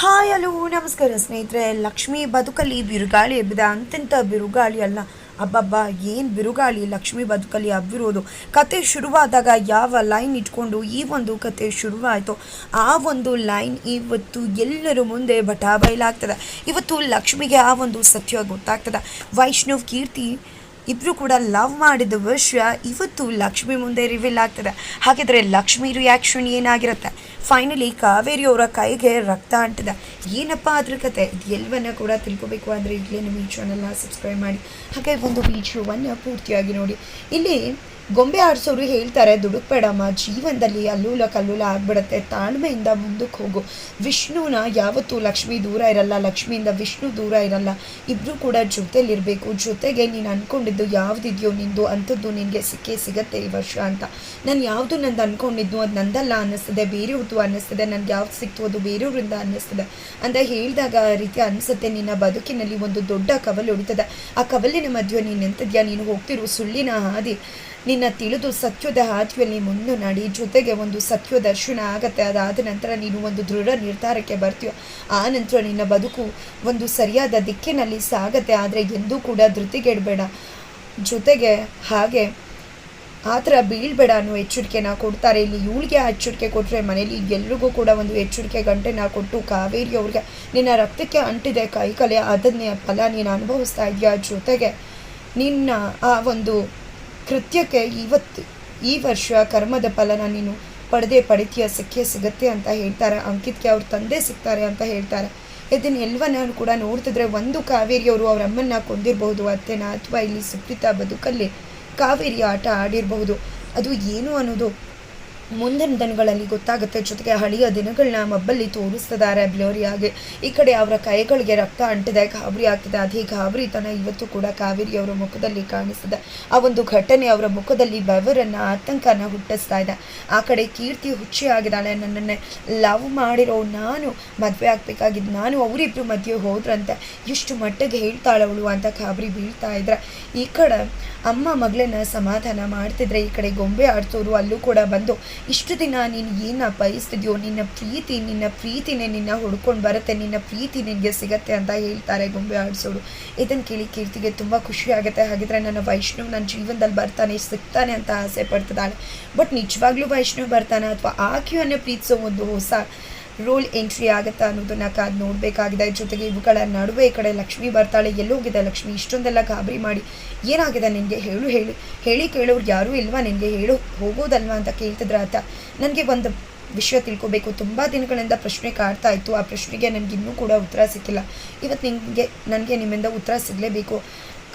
Hi, hello, ನಮಸ್ಕಾರ ಸ್ನೇಹಿತರೆ. ಲಕ್ಷ್ಮಿ ಬದುಕಲಿ ಬಿರುಗಾಳಿ ಎಬ್ಬಿದೆ ಅಂತೆಂಥ ಬಿರುಗಾಳಿ ಅಲ್ಲ. ಅಬ್ಬಬ್ಬ, ಏನು ಬಿರುಗಾಳಿ ಲಕ್ಷ್ಮಿ ಬದುಕಲಿ ಹಬ್ಬಿರೋದು ಕತೆ ಶುರುವಾದಾಗ ಯಾವ ಲೈನ್ ಇಟ್ಕೊಂಡು ಈ ಒಂದು ಕತೆ ಶುರುವಾಯಿತು, ಆ ಒಂದು ಲೈನ್ ಇವತ್ತು ಎಲ್ಲರ ಮುಂದೆ ಬಟಾ ಬಯಲಾಗ್ತದೆ. ಇವತ್ತು ಲಕ್ಷ್ಮಿಗೆ ಆ ಒಂದು ಸತ್ಯ ಗೊತ್ತಾಗ್ತದೆ. ವೈಷ್ಣವ್, ಕೀರ್ತಿ ಇಬ್ಬರು ಕೂಡ ಲವ್ ಮಾಡಿದ ವಿಷಯ ಇವತ್ತು ಲಕ್ಷ್ಮಿ ಮುಂದೆ ರಿವೀಲ್ ಆಗ್ತದೆ. ಹಾಗಿದ್ರೆ ಲಕ್ಷ್ಮಿ ರಿಯಾಕ್ಷನ್ ಏನಾಗಿರುತ್ತೆ? ಫೈನಲಿ ಕಾವೇರಿ ಅವರ ಕೈಗೆ ರಕ್ತ ಅಂಟಿದೆ. ಏನಪ್ಪ ಅದ್ರ ಕತೆ? ಎಲ್ಲವನ್ನ ಕೂಡ ತಿಳ್ಕೊಬೇಕು ಅಂದರೆ ಈಗಲೇ ನಿಮ್ಮ ಈ ಚಾನಲ್ನ ಸಬ್ಸ್ಕ್ರೈಬ್ ಮಾಡಿ. ಹಾಗೆ ಒಂದು ವಿಡಿಯೋವನ್ನು ಪೂರ್ತಿಯಾಗಿ ನೋಡಿ. ಇಲ್ಲಿ ಗೊಂಬೆ ಆಡಿಸೋರು ಹೇಳ್ತಾರೆ ದುಡುಕ್ಬೇಡಮ್ಮ ಜೀವನದಲ್ಲಿ ಅಲ್ಲೂಲ ಕಲ್ಲೂಲ ಆಗ್ಬಿಡುತ್ತೆ. ತಾಳ್ಮೆಯಿಂದ ಮುಂದಕ್ಕೆ ಹೋಗು. ವಿಷ್ಣುನ ಯಾವತ್ತೂ ಲಕ್ಷ್ಮಿ ದೂರ ಇರಲ್ಲ. ಲಕ್ಷ್ಮಿಯಿಂದ ವಿಷ್ಣು ದೂರ ಇರಲ್ಲ. ಇಬ್ಬರು ಕೂಡ ಜೊತೆಲಿರಬೇಕು. ಜೊತೆಗೆ ನೀನು ಅಂದ್ಕೊಂಡಿದ್ದು ಯಾವುದಿದೆಯೋ ನಿಂದು, ಅಂಥದ್ದು ನಿನಗೆ ಸಿಕ್ಕೇ ಸಿಗತ್ತೆ ಈ ವರ್ಷ ಅಂತ. ನಾನು ಯಾವುದು ನಂದು ಅಂದ್ಕೊಂಡಿದ್ದು ಅದು ನಂದಲ್ಲ ಅನ್ನಿಸ್ತದೆ. ಬೇರೆಯವ್ರದ್ದು ಅನ್ನಿಸ್ತದೆ, ನನಗೆ ಯಾವ್ದು ಸಿಕ್ತು ಅದು ಬೇರೆಯವರಿಂದ ಅನ್ನಿಸ್ತದೆ ಅಂತ ಹೇಳಿದಾಗ ಆ ರೀತಿ ಅನಿಸುತ್ತೆ ನಿನ್ನ ಬದುಕಿನಲ್ಲಿ ಒಂದು ದೊಡ್ಡ ಕವಲು ಹೊಡಿತದೆ ಆ ಕವಲಿನ ಮಧ್ಯೆ ನೀನು ನಿಂತಿದ್ಯಾ? ನೀನು ಹೋಗ್ತಿರೋ ಸುಳ್ಳಿನ ಹಾದಿ. ನಿನ್ನ ತಿಳಿದು ಸತ್ಯದ ಹಾದಿಯಲ್ಲಿ ಮುಂದೆ ನಡಿ. ಜೊತೆಗೆ ಒಂದು ಸತ್ಯ ದರ್ಶನ ಆಗತ್ತೆ. ಅದಾದ ನಂತರ ನೀನು ಒಂದು ದೃಢ ನಿರ್ಧಾರಕ್ಕೆ ಬರ್ತೀಯೋ? ಆ ನಂತರ ನಿನ್ನ ಬದುಕು ಒಂದು ಸರಿಯಾದ ದಿಕ್ಕಿನಲ್ಲಿ ಸಾಗತ್ತೆ. ಆದರೆ ಎಂದೂ ಕೂಡ ಧೃತಿಗೆಡಬೇಡ. ಜೊತೆಗೆ ಹಾಗೆ ಆ ಥರ ಬೀಳ್ಬೇಡ ಅನ್ನೋ ಎಚ್ಚರಿಕೆನ ಕೊಡ್ತಾರೆ. ಇಲ್ಲಿ ಇವಳಿಗೆ ಎಚ್ಚರಿಕೆ ಕೊಟ್ಟರೆ ಮನೇಲಿ ಎಲ್ರಿಗೂ ಕೂಡ ಒಂದು ಎಚ್ಚರಿಕೆ ಗಂಟೆನ ಕೊಟ್ಟು ಕಾವೇರಿ ಅವ್ರಿಗೆ ನಿನ್ನ ರಕ್ತಕ್ಕೆ ಅಂಟಿದೆ ಕೈಕಲೆ, ಅದನ್ನೇ ಫಲ ನೀನು ಅನುಭವಿಸ್ತಾ ಇದೆಯಾ ಜೊತೆಗೆ ನಿನ್ನ ಆ ಒಂದು ಕೃತ್ಯಕ್ಕೆ ಇವತ್ತು ಈ ವರ್ಷ ಕರ್ಮದ ಫಲನ ನೀನು ಪಡೆದೇ ಪಡಿತೀಯ, ಸಿಕ್ಕೇ ಸಿಗತ್ತೆ ಅಂತ ಹೇಳ್ತಾರೆ. ಅಂಕಿತ್ಗೆ ಅವ್ರ ತಂದೆ ಸಿಗ್ತಾರೆ ಅಂತ ಹೇಳ್ತಾರೆ. ಇದನ್ನ ಎಲ್ಲವನ್ನ ಕೂಡ ನೋಡ್ತಿದ್ರೆ ಒಂದು ಕಾವೇರಿಯವರು ಅವರ ಅಮ್ಮನ್ನ ಕೊಂದಿರಬಹುದು. ಅತ್ತೆನ ಅಥವಾ ಇಲ್ಲಿ ಸುಪ್ರೀತಾ ಬದುಕಲ್ಲಿ ಕಾವೇರಿ ಆಟ ಆಡಿರಬಹುದು. ಅದು ಏನು ಅನ್ನೋದು ಮುಂದಿನ ದಿನಗಳಲ್ಲಿ ಗೊತ್ತಾಗುತ್ತೆ. ಜೊತೆಗೆ ಹಳೆಯ ದಿನಗಳನ್ನ ಮಬ್ಬಲ್ಲಿ ತೋರಿಸ್ತಿದ್ದಾರೆ ಬ್ಲೋರಿಯಾಗಿ. ಈ ಕಡೆ ಅವರ ಕೈಗಳಿಗೆ ರಕ್ತ ಅಂಟಿದೆ. ಗಾಬರಿ ಆಗ್ತಿದೆ. ಅದೇ ಗಾಬರಿತನ ಇವತ್ತು ಕೂಡ ಕಾವೇರಿ ಅವರ ಮುಖದಲ್ಲಿ ಕಾಣಿಸ್ತದೆ. ಆ ಒಂದು ಘಟನೆ ಅವರ ಮುಖದಲ್ಲಿ ಬೆವರನ್ನ, ಆತಂಕನ ಹುಟ್ಟಿಸ್ತಾ ಇದೆ. ಆ ಕಡೆ ಕೀರ್ತಿ ಹುಚ್ಚಿ ಆಗಿದ್ದಾಳೆ ನನ್ನನ್ನೇ ಲವ್ ಮಾಡಿರೋ ನಾನು ಮದುವೆ ಆಗ್ಬೇಕಾಗಿದ್ದು ನಾನು ಅವರಿಬ್ರು ಮಧ್ಯೆ ಹೋದ್ರಂತೆ. ಎಷ್ಟು ಮಟ್ಟಿಗೆ ಹೇಳ್ತಾಳೆ ಅವಳು ಅಂತ ಗಾಬರಿ ಬೀಳ್ತಾ ಇದ್ರೆ. ಈ ಕಡೆ ಅಮ್ಮ ಮಗಳನ್ನ ಸಮಾಧಾನ ಮಾಡ್ತಿದ್ರೆ, ಈ ಕಡೆ ಗೊಂಬೆ ಆಡ್ಸೋರು ಅಲ್ಲೂ ಕೂಡ ಬಂದು ಇಷ್ಟು ದಿನ ನೀನು ಏನು ಬಯಸ್ತಿದ್ಯೋ, ನಿನ್ನ ಪ್ರೀತಿ ನಿನ್ನ ಪ್ರೀತಿನೇ ನಿನ್ನ ಹುಡ್ಕೊಂಡು ಬರುತ್ತೆ, ನಿನ್ನ ಪ್ರೀತಿ ನಿನಗೆ ಸಿಗತ್ತೆ ಅಂತ ಹೇಳ್ತಾರೆ ಗೊಂಬೆ ಆಡಿಸೋರು. ಇದನ್ನು ಕೇಳಿ ಕೀರ್ತಿಗೆ ತುಂಬ ಖುಷಿ ಆಗುತ್ತೆ. ಹಾಗಿದ್ರೆ ನನ್ನ ವೈಷ್ಣವ್ ನನ್ನ ಜೀವನದಲ್ಲಿ ಬರ್ತಾನೆ, ಸಿಗ್ತಾನೆ ಅಂತ ಆಸೆ ಪಡ್ತಿದ್ದಾಳೆ. ಬಟ್ ನಿಜವಾಗ್ಲೂ ವೈಷ್ಣವ್ ಬರ್ತಾನೆ? ಅಥವಾ ಆಕೆಯನ್ನೇ ಪ್ರೀತಿಸೋ ಒಂದು ಹೊಸ ರೋಲ್ ಎಂಟ್ರಿ ಆಗುತ್ತಾ ಅನ್ನೋದನ್ನ ಕಾದು ನೋಡಬೇಕಾಗಿದೆ. ಜೊತೆಗೆ ಇವುಗಳ ನಡುವೆ ಈ ಕಡೆ ಲಕ್ಷ್ಮಿ ಬರ್ತಾಳೆ. ಎಲ್ಲೋಗಿದೆ ಲಕ್ಷ್ಮಿ? ಇಷ್ಟೊಂದೆಲ್ಲ ಗಾಬರಿ ಮಾಡಿ ಏನಾಗಿದೆ ನಿನಗೆ? ಹೇಳು, ಹೇಳಿ. ಹೇಳಿ ಕೇಳೋರು ಯಾರೂ ಇಲ್ವಾ ನಿನಗೆ? ಹೇಳು, ಹೋಗೋದಲ್ವಾ ಅಂತ ಕೇಳ್ತಿದ್ರ ಆತ. ನನಗೆ ಒಂದು ವಿಷಯ ತಿಳ್ಕೊಬೇಕು. ತುಂಬ ದಿನಗಳಿಂದ ಪ್ರಶ್ನೆ ಕಾಡ್ತಾ ಇತ್ತು. ಆ ಪ್ರಶ್ನೆಗೆ ನನಗಿನ್ನೂ ಕೂಡ ಉತ್ತರ ಸಿಕ್ಕಿಲ್ಲ. ಇವತ್ತು ನಿಮಗೆ ನನಗೆ ನಿಮ್ಮಿಂದ ಉತ್ತರ ಸಿಗಲೇಬೇಕು.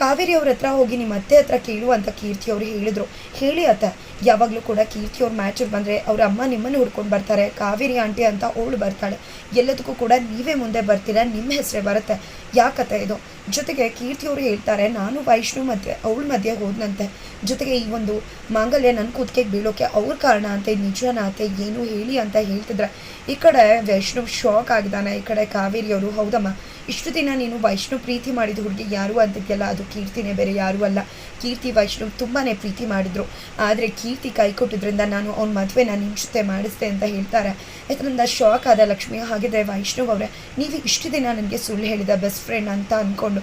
ಕಾವೇರಿ ಅವ್ರ ಹತ್ರ ಹೋಗಿ ನಿಮ್ಮ ಅತ್ತೆ ಹತ್ರ ಕೇಳು ಅಂತ ಕೀರ್ತಿ ಅವ್ರು ಹೇಳಿದರು. ಹೇಳಿ ಅತ್ತ, ಯಾವಾಗಲೂ ಕೂಡ ಕೀರ್ತಿ ಅವ್ರ ಮ್ಯಾಚ್ ಬಂದರೆ ಅವ್ರ ಅಮ್ಮ ನಿಮ್ಮನ್ನು ಹುಡ್ಕೊಂಡು ಬರ್ತಾರೆ, ಕಾವೇರಿ ಆಂಟಿ ಅಂತ ಅವಳು ಬರ್ತಾಳೆ. ಎಲ್ಲದಕ್ಕೂ ಕೂಡ ನೀವೇ ಮುಂದೆ ಬರ್ತೀರಾ ನಿಮ್ಮ ಹೆಸರೇ ಬರುತ್ತೆ. ಯಾಕತ್ತೆ ಇದು? ಜೊತೆಗೆ ಕೀರ್ತಿ ಅವರು ಹೇಳ್ತಾರೆ, ನಾನು ವೈಷ್ಣು ಮಧ್ಯೆ ಅವಳ ಮಧ್ಯೆ ಹೋದ್ನಂತೆ. ಜೊತೆಗೆ ಈ ಒಂದು ಮಾಂಗಲ್ಯ ನನ್ನ ಕೂತ್ಕೆ ಬೀಳೋಕೆ ಅವ್ರ ಕಾರಣ ಅಂತೆ, ನಿಜನ ಅಂತೆ ಏನು ಹೇಳಿ ಅಂತ ಹೇಳ್ತಿದ್ರೆ. ಈ ಕಡೆ ವೈಷ್ಣು ಶಾಕ್ ಆಗಿದ್ದಾನೆ, ಈ ಕಡೆ ಕಾವೇರಿ ಅವರು, ಹೌದಮ್ಮ. ಇಷ್ಟು ದಿನ ನೀನು ವೈಷ್ಣು ಪ್ರೀತಿ ಮಾಡಿದ ಹುಡುಗಿ ಯಾರು ಅಂತಿದ್ಯಲ್ಲ ಅದು ಕೀರ್ತಿನೇ ಬೇರೆ, ಯಾರೂ ಅಲ್ಲ. ಕೀರ್ತಿ ವೈಷ್ಣು ತುಂಬಾ ಪ್ರೀತಿ ಮಾಡಿದ್ರು. ಆದರೆ ಕೀರ್ತಿ ಕೈ ಕೊಟ್ಟಿದ್ರಿಂದ ನಾನು ಅವ್ನ ಮದುವೆ ನಾನು ಮಾಡಿಸ್ದೆ ಅಂತ ಹೇಳ್ತಾರೆ. ಇದರಿಂದ ಶಾಕ್ ಆದ ಲಕ್ಷ್ಮಿ. ಹಾಗಿದ್ರೆ ವೈಷ್ಣವ್ ಅವರೇ, ನೀವು ಇಷ್ಟು ದಿನ ನನಗೆ ಸುಳ್ಳು ಹೇಳಿದ ಬೆಸ್ಟ್ ಫ್ರೆಂಡ್ ಅಂತ ಅಂದ್ಕೊಂಡು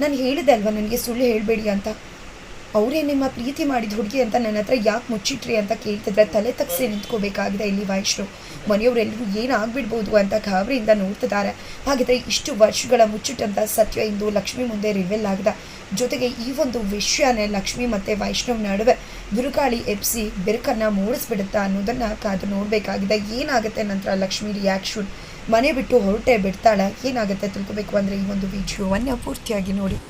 ನಾನು ಹೇಳಿದೆ ಅಲ್ವಾ, ನನಗೆ ಸುಳ್ಳು ಹೇಳಬೇಡಿ ಅಂತ? ಅವರೇ ನಿಮ್ಮ ಪ್ರೀತಿ ಮಾಡಿದ ಹುಡುಗಿ ಅಂತ ನನ್ನ ಹತ್ರ ಯಾಕೆ ಮುಚ್ಚಿಟ್ರಿ ಅಂತ ಕೇಳ್ತಿದ್ರೆ ತಲೆ ತಗ್ಸಿ ನಿಂತ್ಕೋಬೇಕಾಗಿದೆ ಇಲ್ಲಿ ವೈಷ್ಣು. ಮನೆಯವರೆಲ್ಲರೂ ಏನಾಗ್ಬಿಡ್ಬೋದು ಅಂತ ಗಾಬರಿಯಿಂದ ನೋಡ್ತಿದ್ದಾರೆ. ಹಾಗಿದ್ರೆ ಇಷ್ಟು ವರ್ಷಗಳ ಮುಚ್ಚಿಟ್ಟಂಥ ಸತ್ಯ ಇಂದು ಲಕ್ಷ್ಮಿ ಮುಂದೆ ರಿವೆಲ್ ಆಗಿದೆ. ಜೊತೆಗೆ ಈ ಒಂದು ವಿಷಯನೇ ಲಕ್ಷ್ಮಿ ಮತ್ತು ವೈಷ್ಣವ್ ನಡುವೆ ಬಿರುಗಾಳಿ ಎಬ್ಸಿ ಬಿರುಕನ್ನು ಮೂಡಿಸ್ಬಿಡುತ್ತಾ ಅನ್ನೋದನ್ನು ಕಾದು ನೋಡಬೇಕಾಗಿದೆ. ಏನಾಗುತ್ತೆ ನಂತರ ಲಕ್ಷ್ಮಿ ರಿಯಾಕ್ಷನ್ ಮನೆ ಬಿಟ್ಟು ಹೊರಟೆ ಬಿಡ್ತಾಳೆ. ಏನಾಗುತ್ತೆ ತಿಳ್ಕೊಬೇಕು ಅಂದರೆ ಈ ಒಂದು ವಿಡಿಯೋವನ್ನು ಪೂರ್ತಿಯಾಗಿ ನೋಡಿ.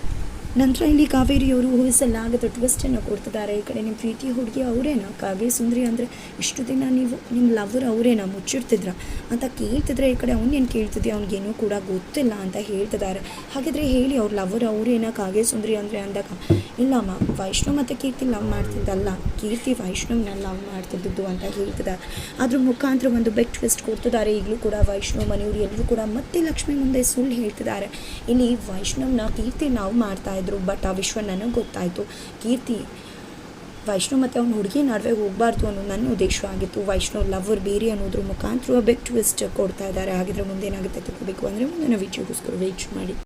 ನಂತರ ಇಲ್ಲಿ ಕಾವೇರಿಯವರು ಊಹಿಸಲಾಗದ ಟ್ವಿಸ್ಟನ್ನು ಕೊಡ್ತಿದ್ದಾರೆ. ಈ ಕಡೆ ನಿಮ್ಮ ಪ್ರೀತಿ ಹುಡುಗಿ ಅವರೇನಾ? ಕಾಗೆ ಸುಂದರಿ ಅಂದರೆ ಇಷ್ಟು ದಿನ ನೀವು ನಿಮ್ಮ ಲವರ್ ಅವರೇನಾ? ಮುಚ್ಚಿಡ್ತಿದ್ರ? ಅಂತ ಕೇಳ್ತಿದ್ರೆ ಈ ಕಡೆ ಅವನೇನು ಕೇಳ್ತಿದ್ದೆ ಅವ್ನಿಗೇನೂ ಕೂಡ ಗೊತ್ತಿಲ್ಲ ಅಂತ ಹೇಳ್ತಿದ್ದಾರೆ. ಹಾಗಿದ್ರೆ ಹೇಳಿ ಅವ್ರ ಲವರ್ ಅವರೇನಾ? ಕಾಗೆ ಸುಂದರಿ ಅಂದರೆ ಅಂದಾಗ, ಇಲ್ಲಮ್ಮ, ವೈಷ್ಣವ್ ಮತ್ತು ಕೀರ್ತಿ ಲವ್ ಮಾಡ್ತಿದ್ದಲ್ಲ. ಕೀರ್ತಿ ವೈಷ್ಣವ್ನ ಲವ್ ಮಾಡ್ತಿದ್ದದ್ದು ಅಂತ ಹೇಳ್ತಿದ್ದಾರೆ. ಅದ್ರ ಮುಖಾಂತರ ಒಂದು ಬೆಗ್ ಟ್ವಿಸ್ಟ್ ಕೊಡ್ತಿದ್ದಾರೆ. ಈಗಲೂ ಕೂಡ ವೈಷ್ಣವ್ ಮನೆಯವರು ಎಲ್ಲರೂ ಕೂಡ ಮತ್ತೆ ಲಕ್ಷ್ಮಿ ಮುಂದೆ ಸುಳ್ಳು ಹೇಳ್ತಿದ್ದಾರೆ. ಇಲ್ಲಿ ವೈಷ್ಣವ್ನ ಕೀರ್ತಿ ನಾವು ಮಾಡ್ತಾ ಇದ್ರು ಬಟ್ ಆ ವಿಶ್ವ ನನಗೆ ಗೊತ್ತಾಯಿತು. ಕೀರ್ತಿ, ವೈಷ್ಣವ್ ಮತ್ತು ಅವ್ನ ಹುಡುಗಿ ನಡುವೆ ಹೋಗಬಾರ್ದು ಅನ್ನೋ ನನ್ನ ಉದ್ದೇಶವಾಗಿತ್ತು ವೈಷ್ಣವ್ ಲವರ್ ಬೇರೆ ಅನ್ನೋದ್ರ ಮುಖಾಂತರ ಬೆಕ್ ಟ್ವಿಸ್ಟ್ ಕೊಡ್ತಾ ಇದ್ದಾರೆ. ಹಾಗಿದ್ರೆ ಮುಂದೆ ಏನಾಗುತ್ತೆ ತಿಳ್ಕೋಬೇಕು ಅಂದರೆ ನಾವು ವಿಡಿಯೋಗೋಸ್ಕರ ವೇಟ್ ಮಾಡಿ.